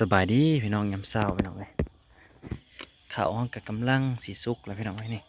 สบายดีพี่น้องยามเช้าพี่น้องเลยข้าวห้องกับกำลังสีสุกแล้วพี่น้องเอ้นี่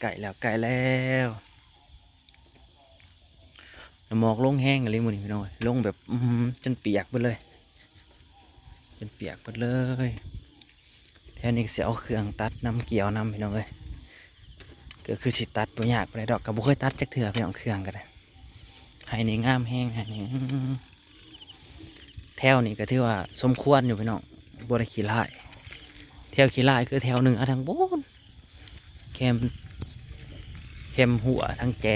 ไก่แล้วไก่แล้วหมอกลงแห้งอะไรหมดนี่พี่น้องเอ้ยลงแบบอื้อหือจนเปียกหมดเลย จนเปียกหมดเลยแถวนี้เสียเอาเครื่องตัดน้ำเกี่ยวน้ำพี่น้องเลยก็คือสิตัดบ่ยากไปดอกกับบุเคยตัดจักเถื่อพี่น้องเครื่องกันเลยให้นี่งามแห้งให้นี่ แถวนี้ก็ถือว่าสมควรอยู่พี่น้องบริขีไล่แถวขีไล่คือแถวหนึ่งอะทางบนแคมแคมหัวทางแจ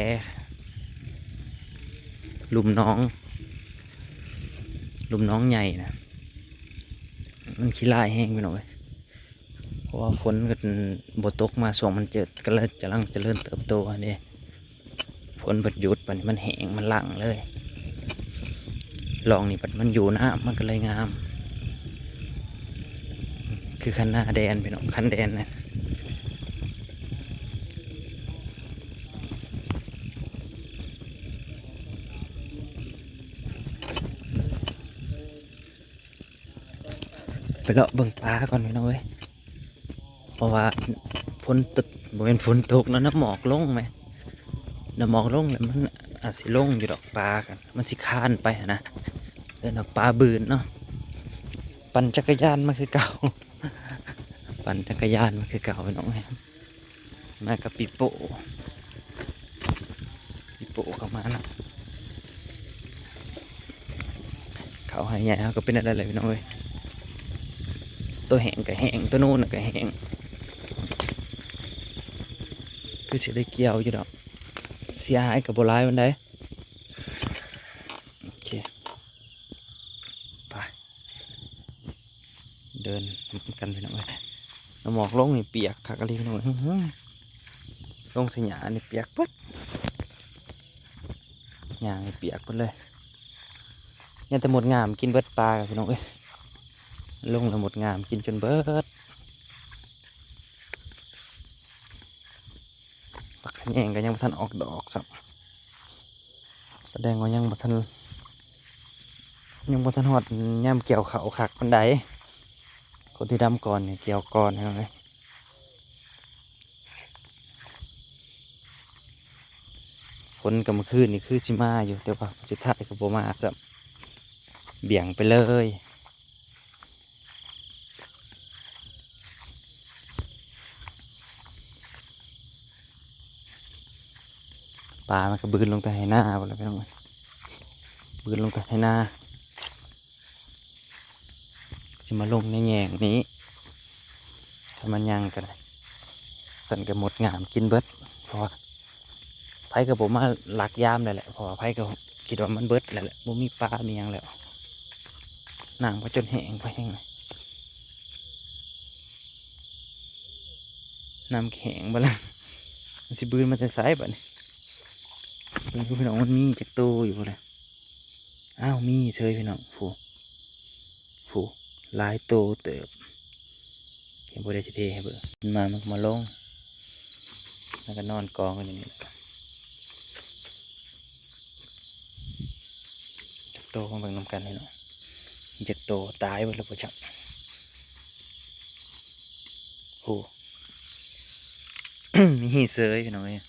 หลุมน้องหลุมน้องใหญ่นะมันขี้ไล่แห้งพี่น้อยเพราะว่าฝนก็บตกมาส่วงมันเจิดก็เลยจะลังจะเริ่มเติบโตอันนี้ฝนบดหยุดมันมันแห้งมันหลังเลย ลองนี่มันอยู่นะมันก็เลยงาม คือคันหน้าแดนพี่น้องคันแดนนะไปเลาะเบิ่งปลาก่อนพี่น้องเว้ยเพราะว่าฝนตกบ่เป็นฝนตกแล้วน้ำหมอกลงไหมน้ำหมอกลงแล้วมันอาจสิลงอยู่ดอกปลากัน มันสิคานไปนะ เดินออกปลาบืนเนาะปั่นจักรยานมาคือเก่า ปั่นจักรยานมาคือเก่าไปน้องแฮมมากับปีโป้ปีโป้เข้ามาเนาะเขาใหายใหญ่เขาก็เป็นอะไรเลยน้องเอ้ยตัวแห้งกับแห้งตัวโน้นน่ะกับแห้งคือสิได้เกี่ยวอยู่ดอกเสียหายกับโบราณมันได้โอเค ไปเดินกันไปหน่อยน้ำหมอกลงนี่เปียกคักอะไรหน่อยอื้อหือลงสัญญานี่เปียกปึ๊ดยางเปียกปึ๊ดเลยยังแต่หมดงามกินเบิดปลาพี่น้องเอ้ยลงแล้วหมดงามกินจนเบิดปักขะแยงก็ยังบ่ทันออกดอกสับแสดงว่ายังบ่ทันยังบ่ทันฮอดย่ำเกี่ยวเขาคักปันได คนที่ดำก่อนเนี่ยเกี่ยวก่อนนะเลยฝนกับเมื่อคืนนี่คือสิมาอยู่แต่ว่าสุดท้ายก็บ่มาจะเบี่ยงไปเลยปลามันก็บืนลงแต่ให้หน้าไปแล้วพี่น้องเอ้ยบืนลงแต่ให้หน้า จะมาลงในแง่งนี้ถ้ามันยังกันสันก็หมดงามกินเบิดเพราะว่าไผกับผมมาหลักยามเลยแหละเพราะว่าไผก็คิดว่ามันเบิดแล้วแหละบ่มีปลามียังแล้วนางก็จนแห้งไปแห้งเลยน้ำแข็งบ้าละมันสิบืนมาแต่สายบ่เนี่ยพี่น้องมันมีจักโตอยู่บ่เลยอ้าวมีเฉยพี่น้องผู้ผู้ หลายโตเติบเห็นบริเทให้เบิ่งมามันมาลง แล้วก็นอนกองกันอย่างนี้แหละจักโตของเบิ่งนำกันให้เนาะมีจักโตตายหมดแล้วปะจักโอ้มีหีเซยพี่น้องเอ้ย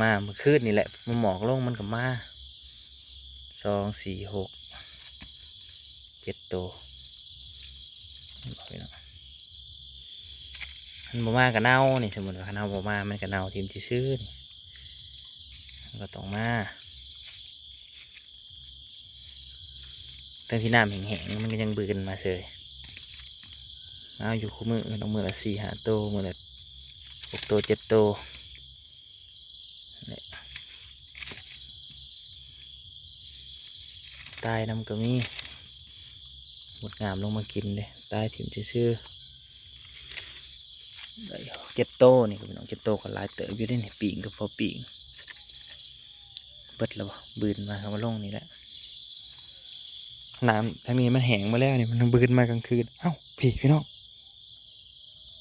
มาเมื่อคืนนี่แหละมันหมอกลงมันก็มาสองสี่หกเจ็ดโตว มันบ่มากับเน่านี่สมมติว่าเน่าบ่มามันกับเน่าทีมที่ซื้อก็ต้องมาตั้งที่น้ำแห้งๆมันก็ยังบืนมาเสยเอาอยู่คู่มือต้องมือละสี่ห้าโตมือละหกโตเจ็ดโตตายน้ำก็มี หมดงามลงมากินเลยตายถิ่มซื่อๆได้เจ็ดโตนี่ก็เป็นน้องเจ็ดโตก็หลายเต๋ออยู่ได้ในปีงก็พอปีงเบิดแล้วบ่บืนมาครับมาลงนี่แหละน้ำทางนี้มันแห้งมาแล้วนี่มันบืนมากลางคืนเอ้าพี่พี่น้อง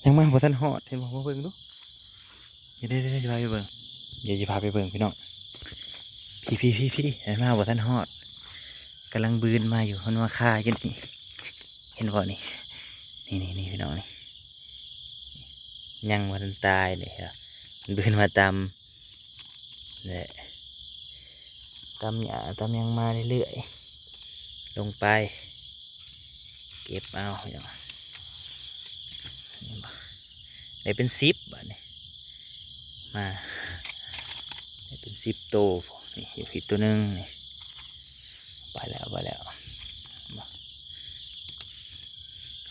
ยังมาบ่ทันหอดเห็นบอกมาเบิ่งดูอย่าได้ได้ได้ไปเบิ่งอย่าจะพาไปเบิ่งพี่น้องพี่พี่พี่พี่เห็นมาบ่ทันหอดกำลังบืนมาอยู่มันมาฆ่ากันนี่ เห็นบ่นี่นี่นี่นี่พี่น้องนี่ยังมันตายเลยครับมันบืนมาตามเนี่ยตามหญ้าตามยังมาเรื่อยๆลงไป เก็บเอาพี่น้องนี่บ่ได้เป็นซิปบ่นี่มาได้เป็นซิปโตพวกนี่อยู่อีกตัวหนึงนี่ไปแล้วไปแล้วมา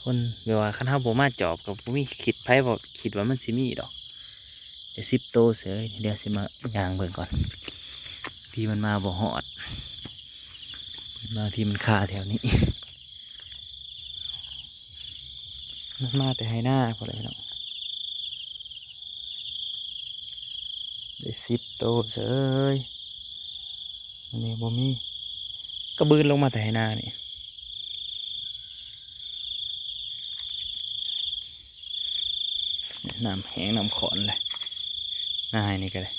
คนเวลาคันเฮาบมาจอบกับบ่มีคิดไผบ่คิดว่ามันสิมีดอก เดี๋ยวสิบโตเสยเดี๋ยวสิมาย่างเบิ่งก่อน ที่มันมาบ่ฮอดบางทีมันคาแถวนี้ มันมาแต่ให้หน้าพอเลยเนาะได้สิบโตเสยอันนี้บ่มีก็บืนลงมาแต่ให้หน้านี่ น้ำแห้งน้ำขอนเลยนาให้นี่ก็เลย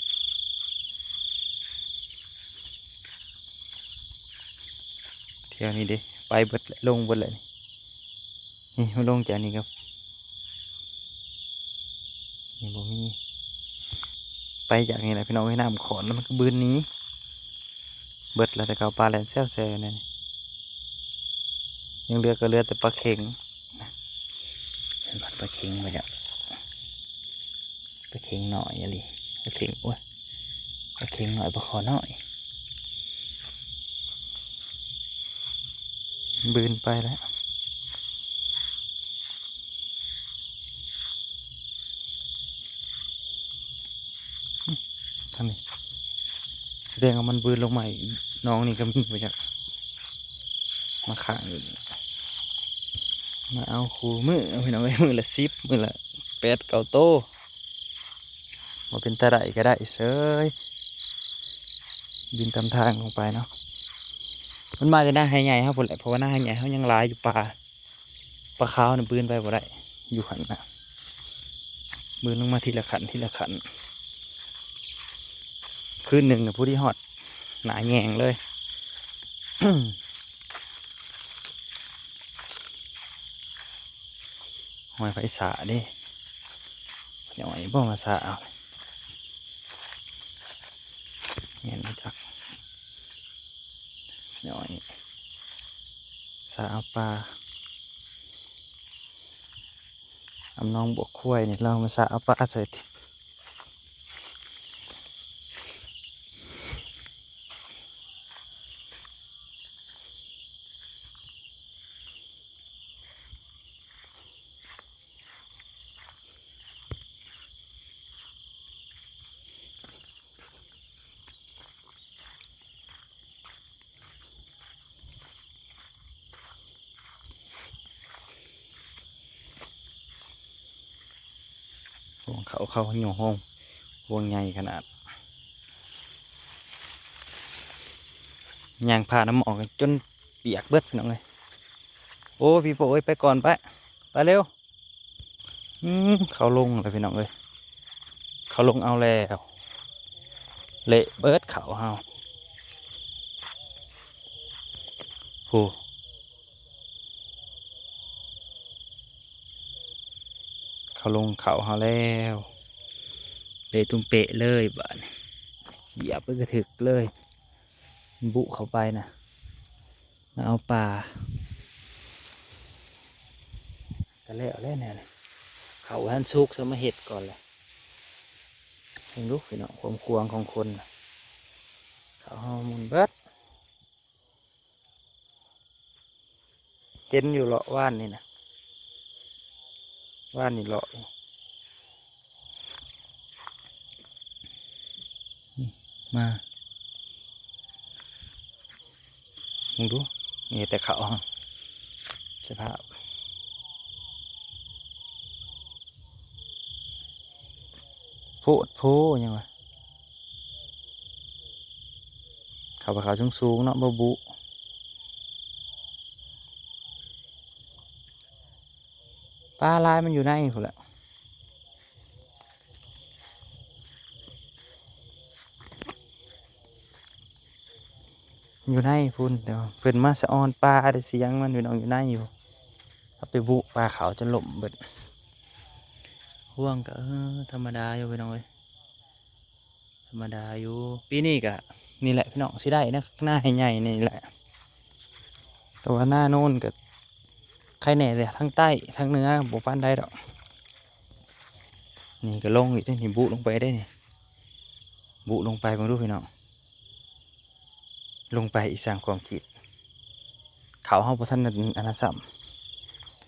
เที่ยวนี้เดิไปเบิดลยลงเบิดเลยนี่นี่มาลงจากนี่ครับนี่บ่มีไปจากนี่แหละพี่น้องให้น้ำขอนแล้วมันก็บืนนี้ เบิดแล้วแต่เกาปลาแลนแซวแซวเนี่ยยังเลือก็เลือแต่ปลาเข็งเห็นปลาเข็งไปจ้ะ ปลาเข็งหน่อยอะไรปลาเข็งอ้ยปลาเข็งหน่อยปลาคอหน่อย บืนไปแล้วทำไมแสดงว่ามันบืนลงมาอีกน้องนี่ก็มีไปจากมาขางอยู่มาเอาคูมือเอาไปหน่อยมือละสิบมือละแปดเก้าโต มาเป็นตะไดก็ได้เสยบินตามทางลงไปเนาะมันมาจากหน้าไฮใหญ่ครับผมแหละเพราะว่าหน้าไฮใหญ่เขายังหลายอยู่ป่าปลาขาวเนี่ยบืนไปบ่ได้อยู่ขันนะบืนลงมาทีละขันทีละขันคืนหนึ่งนะผู้ที่ฮอดหนาแงงเลยหอยไฟสาดิเดี๋ยวไอ้บ่มาสาเอาเงี้ยนะจักเดี๋ยวไอ้สาเอาปลาอำน้องบวกคุ้ยนี่เรามาสาเอาปลาใส่ที วงเขาเขาหนูห้องวงใหญ่ขนาดยางพาน้ำหมอกจนเปียกเบิดพี่น้องเลยโอ้พี่โป้ยไปก่อนไปไปเร็วอืมเขาลงเลยพี่น้องเลยเขาลงเอาแล้วเละเบิดเขาเฮาโห เขาลงเขาเฮาแล้วเละตุ้มเปะเลยบ้านเหยียบไปกระถึกเลย บุเข้าไปนะมาเอาปลาก็แล้วแล้วเนี่ยเลยเขาหันซุกสมาเห็ดก่อนเลยเห็นลูกพี่น้องความควงของคนเขาหอมุนเบิดเห็นอยู่เลาะว่านนี่นะ ว่านี่เลาะอมามึงดูนี่แต่เขาสภาพโพดโพยังวะเขาไปเขาสูงสูงๆเนาะบบุ ปลาลายมันอยู่ในพุ่นแหละอยู่ในพุ่นแต่ว่าเพิ่นมาสะออนปลาได้เสียงมันพี่น้องอยู่ในอยู่เอาไปบุปลาเขาจะหล่มเบิดห่วงก็ธรรมดาอยู่พี่น้องเอ้ยธรรมดาอยู่ปีนี้ก็นี่แหละพี่น้องสิได้นะหน้าใหญ่ๆนี่แหละแต่ว่าหน้าโน่นก็ ใครแหน่เลยทั้งใต้ทั้งเนื้อบุปานได้ดอก นี่ก็ลงอีกได้นี่บุลงไปได้นี่บุลงไปมาดูพี่น้องลงไปอีสามความคิด เขาห้องประทันนันอันนั้นซ้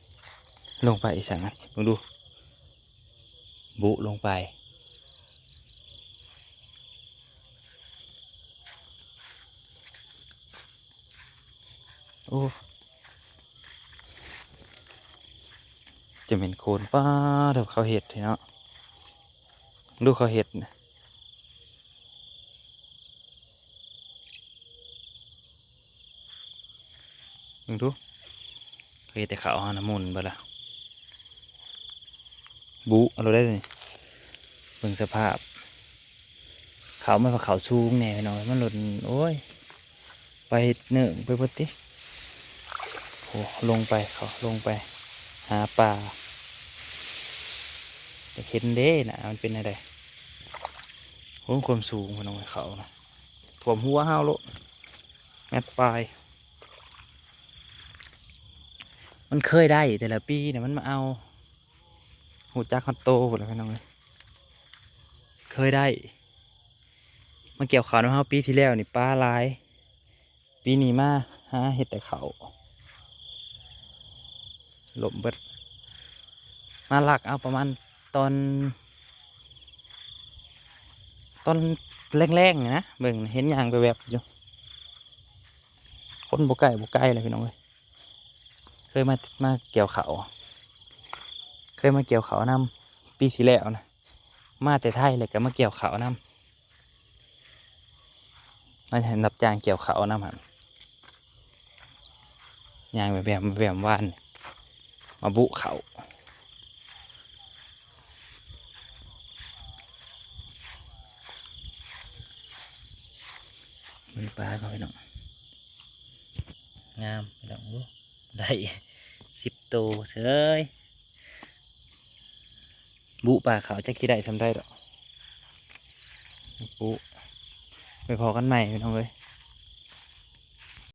ำลงไปอีสั่งอันมึงดู บุลงไปโอ้ จะเป็นโคนป้าเดี๋ยวเขาเห็ดเนาะดูเขาเห็ดนะมึงดูเคยแต่เขาวหาน้ำมุนบ่ละบุเอาเราได้เลยเบิ่งสภาพ เขาไม่พอเขาชูงแน่หน่อยมันหล่นโอ้ย ไปเนื่งไปปติโอ้ลงไปเขาลงไป หาปลาจะเห็นเด้นะมันเป็นอะไรโอ้ความสูงพนองเขานะถ่วมหัวห้าวโลแมดปลายมันเคยได้แต่ละปีเนี่ยมันมาเอาหูจักคอนโตหมดแล้วพี่น้องเลยเคยได้มาเกี่ยวขาวน้ำเฮาปีที่แล้วนี่ปลาลาย ปีนี้มาหาเห็ดแต่เขา ลบเบิดมาหลักเอาประมาณตอน ตอนแรงๆนะเบิ่งเห็นยางไปแบบๆอยู่คนบุกไก่บุกไก่เลยพี่น้องเลยเคยมามาเกี่ยวเขาเคยมาเกี่ยวเขาวนำปีที่แล้วนะมาแต่ไทยเลยก็มาเกี่ยวเขาวนำมาเห็นรับจ้างเกี่ยวเขาวนำหันยางแบบแบบแบบว่าน มาบุเขามีปลาเขาไปน้องงามไปน้องดูได้สิบตัวเฉยบุป่าเขาวจะกี่ได้ทำได้ดอบุไปพอกันใหม่พี่น้องเลย